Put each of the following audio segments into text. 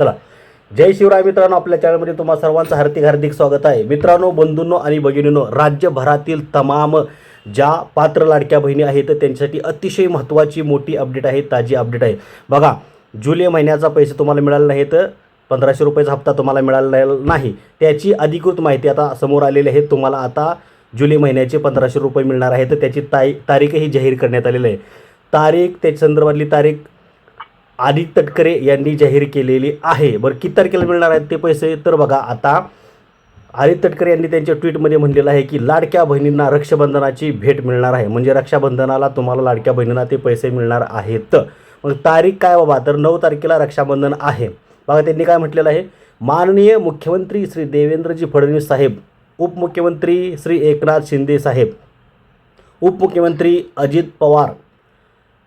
चला. जय शिवराय मित्रांनो आपल्या चॅनलमध्ये तुम्हाला सर्वांचं हार्दिक हार्दिक स्वागत आहे. मित्रांनो बंधूंनो आणि भगिनींनो राज्यभरातील तमाम ज्या पात्र लाडक्या बहिणी आहेत त्यांच्यासाठी अतिशय महत्त्वाची मोठी अपडेट आहे ताजी अपडेट आहे. बघा जुलै महिन्याचा पैसे तुम्हाला मिळाले नाहीत पंधराशे रुपयाचा हप्ता तुम्हाला मिळालेला नाही. त्याची अधिकृत माहिती आता समोर आलेली आहे. तुम्हाला आता जुलै महिन्याचे पंधराशे रुपये मिळणार आहेत. त्याची ताई तारीखही जाहीर करण्यात आलेली आहे. तारीख त्याच्या संदर्भातली तारीख आदित्य तटकरे यांनी जाहीर केलेली आहे. बरं किती तारखेला मिळणार आहेत ते पैसे? तर बघा आता आदित्य तटकरे यांनी त्यांच्या ट्विटमध्ये म्हणलेलं आहे की लाडक्या बहिणींना रक्षाबंधनाची भेट मिळणार आहे. म्हणजे रक्षाबंधनाला तुम्हाला लाडक्या बहिणींना ते पैसे मिळणार आहेत. मग तारीख काय बाबा? तर नऊ तारखेला रक्षाबंधन आहे. बघा त्यांनी काय म्हटलेलं आहे? माननीय मुख्यमंत्री श्री देवेंद्रजी फडणवीस साहेब उपमुख्यमंत्री श्री एकनाथ शिंदे साहेब उपमुख्यमंत्री अजित पवार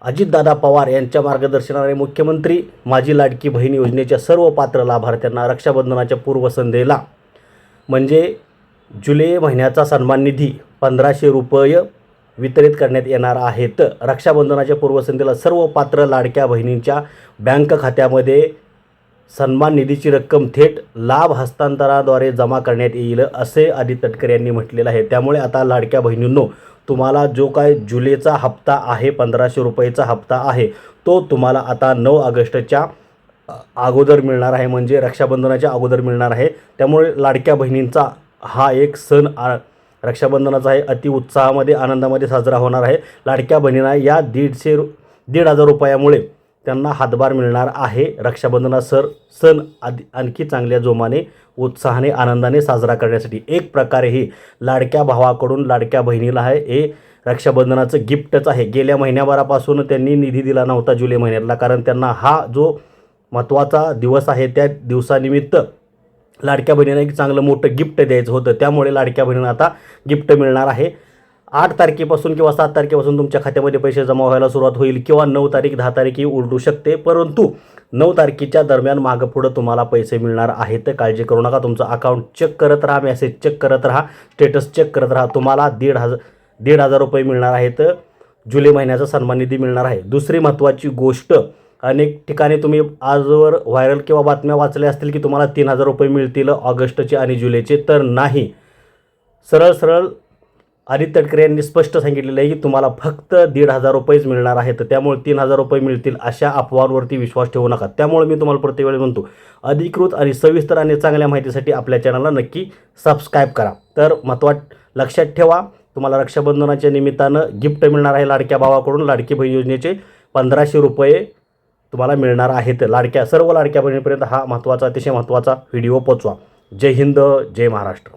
अजितदादा पवार यांच्या मार्गदर्शनाने मुख्यमंत्री माझी लाडकी बहीण योजनेच्या सर्व पात्र लाभार्थ्यांना रक्षाबंधनाच्या पूर्वसंध्येला म्हणजे जुलै महिन्याचा सन्मान निधी पंधराशे रुपये वितरित करण्यात येणार आहेत. रक्षाबंधनाच्या पूर्वसंध्येला सर्व पात्र लाडक्या बहिणींच्या बँक खात्यामध्ये सन्मान निधीची रक्कम थेट लाभ हस्तांतराद्वारे जमा करण्यात येईल असे आदित्य तटकरे यांनी म्हटलेलं आहे. त्यामुळे आता लाडक्या बहिणींनो तुम्हाला जो काय जुलैचा हप्ता आहे पंधराशे रुपयेचा हप्ता आहे तो तुम्हाला आता नऊ ऑगस्टच्या अगोदर मिळणार आहे म्हणजे रक्षाबंधनाच्या अगोदर मिळणार आहे. त्यामुळे लाडक्या बहिणींचा हा एक सण आ रक्षाबंधनाचा आहे. अति उत्साहामध्ये आनंदामध्ये साजरा होणार आहे. लाडक्या बहिणींना या दीडशे रु दीड हजार रुपयामुळे त्यांना हातभार मिळणार आहे. रक्षाबंधना सर सण आधी आणखी चांगल्या जोमाने उत्साहाने आनंदाने साजरा करण्यासाठी एक प्रकारे ही लाडक्या भावाकडून लाडक्या बहिणीला आहे. हे रक्षाबंधनाचं गिफ्टच आहे. गेल्या महिन्याभरापासून त्यांनी निधी दिला नव्हता जुलै महिन्यातला कारण त्यांना हा जो महत्त्वाचा दिवस आहे त्या दिवसानिमित्त लाडक्या बहिणीला एक चांगलं मोठं गिफ्ट द्यायचं होतं. त्यामुळे लाडक्या बहिणींना आता गिफ्ट मिळणार आहे. आठ तारखेपासून किंवा सात तारखेपासून तुमच्या खात्यामध्ये पैसे जमा व्हायला सुरुवात होईल किंवा नऊ तारीख दहा तारीख ही उलटू शकते. परंतु नऊ तारखेच्या दरम्यान मागं पुढं तुम्हाला पैसे मिळणार आहेत. काळजी करू नका. तुमचं अकाउंट चेक करत राहा. मेसेज चेक करत राहा. स्टेटस चेक करत राहा. तुम्हाला दीड हजार दीड हजार रुपये मिळणार आहेत. जुलै महिन्याचा सन्मान निधी मिळणार आहे. दुसरी महत्त्वाची गोष्ट अनेक ठिकाणी तुम्ही आजवर व्हायरल किंवा बातम्या वाचल्या असतील की तुम्हाला तीन हजार रुपये मिळतील ऑगस्टचे आणि जुलैचे. तर नाही. सरळ सरळ आदित्य तटकरे यांनी स्पष्ट सांगितलेलं आहे की तुम्हाला फक्त दीड हजार रुपयेच मिळणार आहेत त्यामुळे तीन हजार रुपये मिळतील अशा अफवांवरती विश्वास ठेवू नका. त्यामुळे मी तुम्हाला प्रत्येक वेळी म्हणतो अधिकृत आणि सविस्तर आणि चांगल्या माहितीसाठी आपल्या चॅनलला नक्की सबस्क्राईब करा. तर महत्त्वात लक्षात ठेवा तुम्हाला रक्षाबंधनाच्या निमित्तानं गिफ्ट मिळणार आहे लाडक्या भावाकडून लाडकी बहीण योजनेचे पंधराशे रुपये तुम्हाला मिळणार आहेत. लाडक्या सर्व लाडक्या बहिणीपर्यंत हा महत्त्वाचा अतिशय महत्त्वाचा व्हिडिओ पोचवा जय हिंद जय महाराष्ट्र.